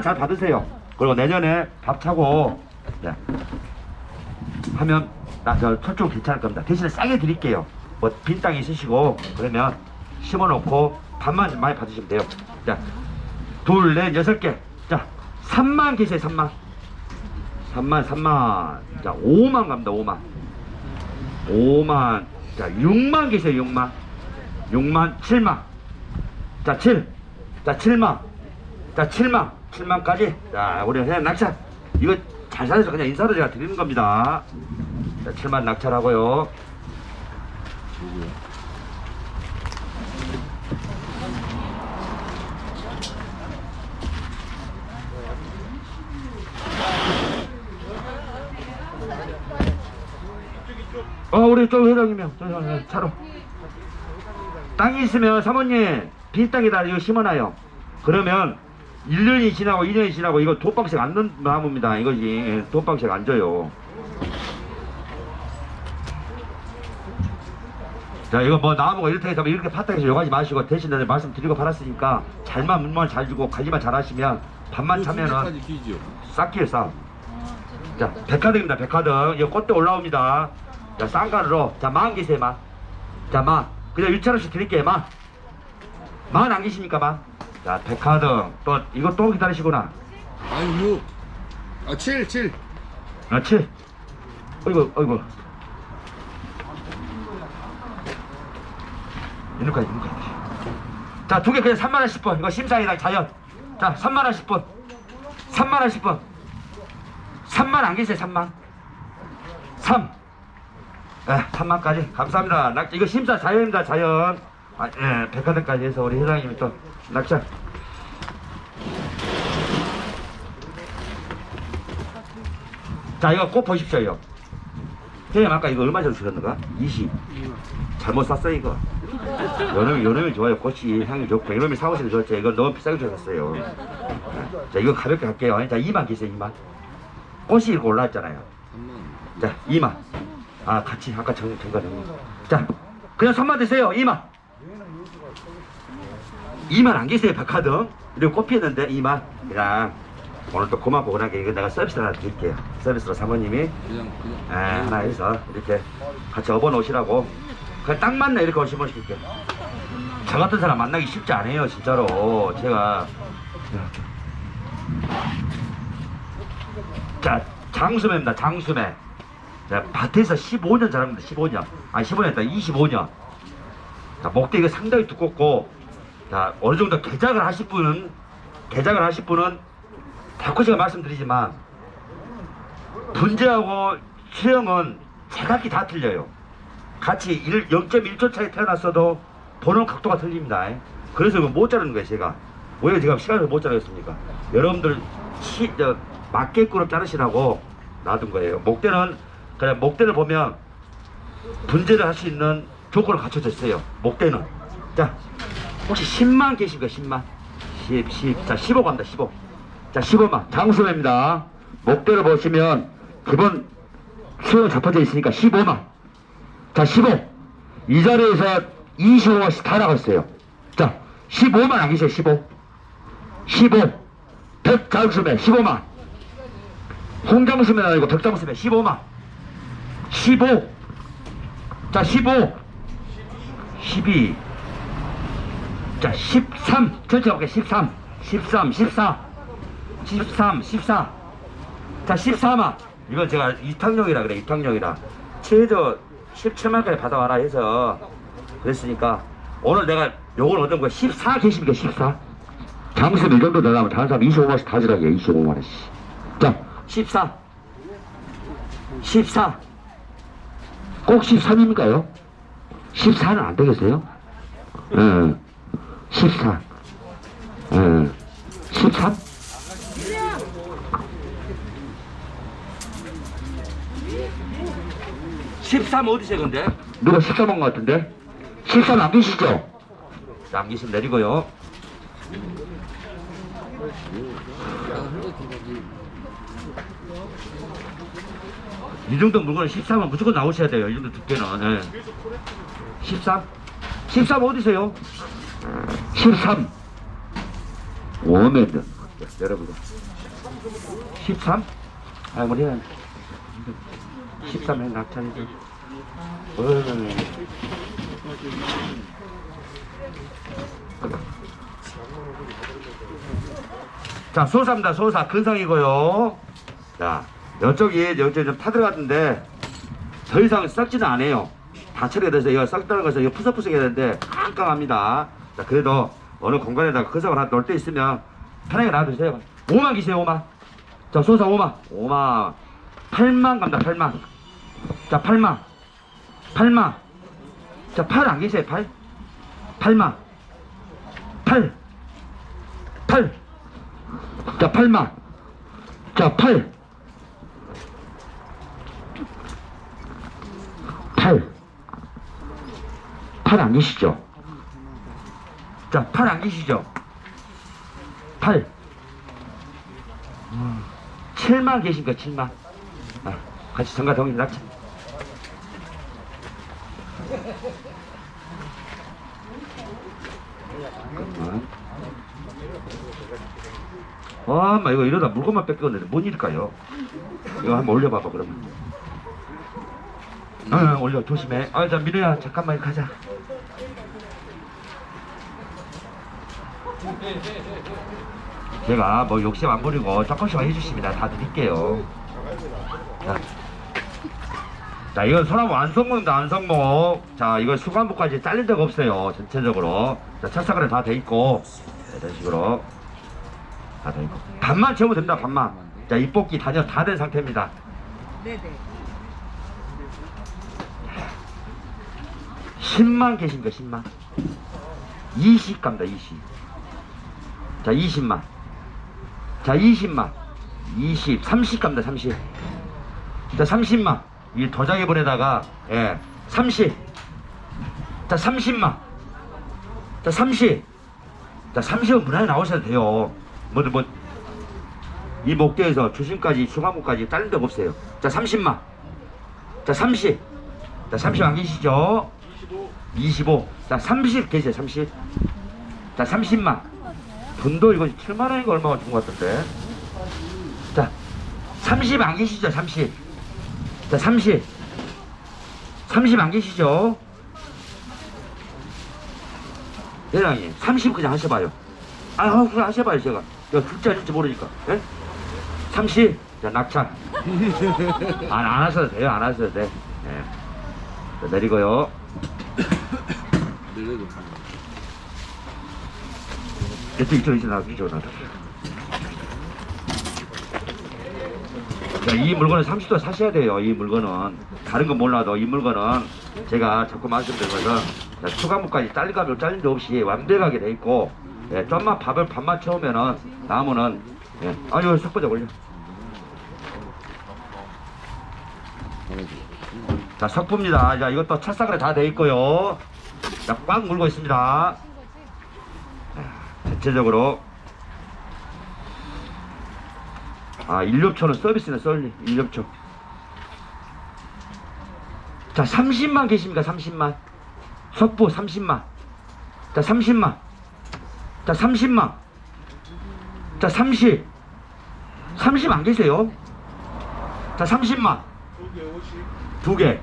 10만 잘 받으세요. 그리고 내년에 밥 차고 네. 하면 나저 철쭉 괜찮을 겁니다. 대신에 싸게 드릴게요. 뭐 빈 땅 있으시고 그러면 심어놓고 밥만 많이 받으시면 돼요. 자, 둘, 넷, 여섯 개. 자, 3만 계세요. 3만. 3만, 3만. 자, 5만 갑니다. 5만. 5만. 자, 6만 계세요. 6만. 6만, 7만. 자, 7. 자, 7만. 자, 7만. 7만까지. 자, 우리 그냥 낙찰. 이거 잘 살아서 그냥 인사로 제가 드리는 겁니다. 자, 7만 낙찰하고요. 어, 우리 쪽 회장님이요. 저, 저, 저, 차로. 땅이 있으면 사모님 빈 땅에다 이거 심어놔요. 그러면 1년이 지나고 2년이 지나고 이거 돈방식 안 넣는 나무입니다. 이거지. 예, 돈방식 안 줘요. 자 이거 뭐 나무가 이렇다 해서 이렇게 파닥에서 욕하지 마시고 대신 에 말씀드리고 팔았으니까 잘만 물만 잘 주고 관리만 잘 하시면 밥만 차면은. 싹기에 싸. 자, 백화등입니다, 백화등. 이거 꽃도 올라옵니다. 자, 쌍가루로. 자, 만 계세요, 만. 자, 만. 그냥 6천원씩 드릴게요, 만. 만 안 계십니까, 만? 자, 백화등. 또, 이거 또 기다리시구나. 아니 뭐. 아 7, 7. 아, 7. 어이구, 어이구. 이놈까지, 이놈까지. 자, 두 개 그냥 3만원씩 분. 이거 심사위랑 자연. 자, 3만원씩 분. 3만원씩 분. 3만 안 계세요, 3만. 3. 예, 3만까지. 감사합니다. 낙, 이거 심사 자연입니다, 자연. 아, 예, 백화점까지 해서 우리 회장님이 또 낙찰. 자, 이거 꼭 보십시오, 이거. 형님 아까 이거 얼마 전에 주셨는가? 20. 잘못 샀어, 이거. 요놈이, 요놈이 좋아요. 꽃이 향이 좋고. 이놈이 사오시는 좋죠. 이거 너무 비싸게 주셨어요. 자, 이거 가볍게 할게요. 자, 2만 계세요, 2만. 꽃이 이렇게 올라왔잖아요. 3만. 자, 2만. 아, 같이 아까 정, 정가 정리. 자, 그냥 3만 드세요. 2만. 2만 안 계세요. 그리고 꽃 피었는데 2만. 그냥 오늘 또 고맙고 그러게 이거 내가 서비스 하나 드릴게요. 서비스로 사모님이 그냥 그냥. 에, 하나 해서 이렇게 같이 업어 놓으시라고. 그냥 딱 맞네 이렇게 오시면 시킬게. 저 같은 사람 만나기 쉽지 않아요, 진짜로. 제가. 자, 장수매입니다, 장수매. 자, 밭에서 15년 자랍니다, 15년. 아니, 15년 했다, 25년. 자, 목대기가 상당히 두껍고, 자, 어느 정도 개작을 하실 분은, 개작을 하실 분은, 자꾸 제가 말씀드리지만, 분재하고 수영은 제각기 다 틀려요. 같이 1, 0.1초 차이 태어났어도 보는 각도가 틀립니다. 그래서 못 자르는 거예요, 제가. 왜 제가 시간을 못 자르겠습니까? 여러분들 시, 저, 맞게끔 자르시라고 놔둔 거예요. 목대는 그냥 목대를 보면 분재를 할 수 있는 조건을 갖춰져 있어요. 목대는. 자, 혹시 10만 계십니까? 10만. 10, 10. 자, 15 갑니다. 15. 자, 15만. 장수매입니다. 목대를 보시면 기본 수요 잡혀져 있으니까 15만. 자, 15. 이 자리에서 25만씩 다 나갔어요. 자, 15만 안 계세요, 15. 15. 백장수매 15만. 홍장수매 아니고 백장수매 15만. 15. 자, 15. 12. 자, 13. 전체 볼게요. 13. 13, 14. 13, 14. 자, 14만. 이건 제가 이탁령이라 그래, 이탁령이라. 최저 17만까지 받아와라 해서 그랬으니까 오늘 내가 요걸 얻은 거14 계십니까, 14? 장수는 이 정도 되려면 다른 사람 25만원씩 다 주라게, 25만원씩. 자, 14. 14. 꼭 13입니까요? 14는 안 되겠어요? 예. 14. 예. 13? (13) 어디세요 근데? 누가 13한 것 같은데? 13안 계시죠? 자, 안 계시면 내리고요 이 정도 물건은 13은 무조건 나오셔야 돼요. 이 정도 두께는. 예. 13? 13 어디세요? 13. 오메드. 여러분. 13? 아 뭐냐 13에 낙찰이죠 어, 자 소사입니다 소사. 근성이고요. 자 이쪽이 이쪽 좀 타들어갔는데 더 이상 썩지는 않아요. 다 처리가 돼서 이거 썩다는 것은 이거 푸석푸석해야 되는데 깜깜합니다 자 그래도 어느 공간에다가 근성을 하나 놓을 때 있으면 편하게 놔두세요. 5만 기세요 5만. 자 소사 5만. 5만. 8만 갑니다 8만. 자 8만. 8만. 자 8 안 계세요 8 8만. 8 8 자 8만. 자 8 8 8 안 계시죠? 자, 8안 계시죠? 8 7만 계신가 7만 아, 같이 동일 낙찰 잠깐만. 와, 마 이거 이러다 물건만 뺏겼는데 뭔 일일까요? 이거 한번 올려봐봐 그러면. 응, 응, 올려 조심해. 아, 자 민우야 잠깐만 가자. 제가 뭐 욕심 안 부리고 조금씩만 해주십니다. 다 드릴게요. 자, 자 이건 소나무 완성목입니다. 완성목. 자 이거 수관부까지 잘린 데가 없어요. 전체적으로. 자 철사가래 다돼 있고 네, 이런 식으로 다 돼 있고 반만 채우면 됩니다. 반만. 자 입볶이 단연 다 된 상태입니다. 네네. 10만 계신가 10만 20 갑니다 20 자 20만 자 20만 20 30 갑니다 30 자 30만 이 도자기 보내다가 예 30. 자 30만 자 30. 자 30은 무난히 나오셔도 돼요 뭐든 뭐 이 목대에서 주심까지 중앙부까지 다른 데가 없어요 자 30만 자 30. 자 30 안 계시죠? 25. 자, 30 계세요, 30. 자, 30만. 돈도 이거 7만 원인가 얼마가 준 것 같던데. 자, 30 안 계시죠, 30. 자, 30. 30 안 계시죠? 대장님, 30 그냥 하셔봐요. 아, 아, 그냥 하셔봐요, 제가. 이거 줄지 안 줄지 모르니까. 예? 30. 자, 낙찰. 안, 안 하셔도 돼요, 안 하셔도 돼. 예. 자, 내리고요. 늘려도 이쪽 이쪽 이쪽 나 이쪽 나. 자, 이 물건은 30도 사셔야 돼요. 이 물건은 다른 건 몰라도 이 물건은 제가 자꾸 말씀드린 것은 자, 추가물까지 잘리감을 잘린 데 없이 완벽하게 돼 있고 예, 좀만 밥을 반만 채우면은 나무는 예, 아유 석보자 올려. 자 석부입니다. 자 이것도 찰싹으로 다 돼 있고요. 자꽉 물고 있습니다. 전체적으로. 아 일렵초는 서비스네 썰리. 일렵초 자 30만 계십니까 30만? 석부 30만. 자 30만. 자 30만. 자 30 30 안 계세요? 자 30만. 두 개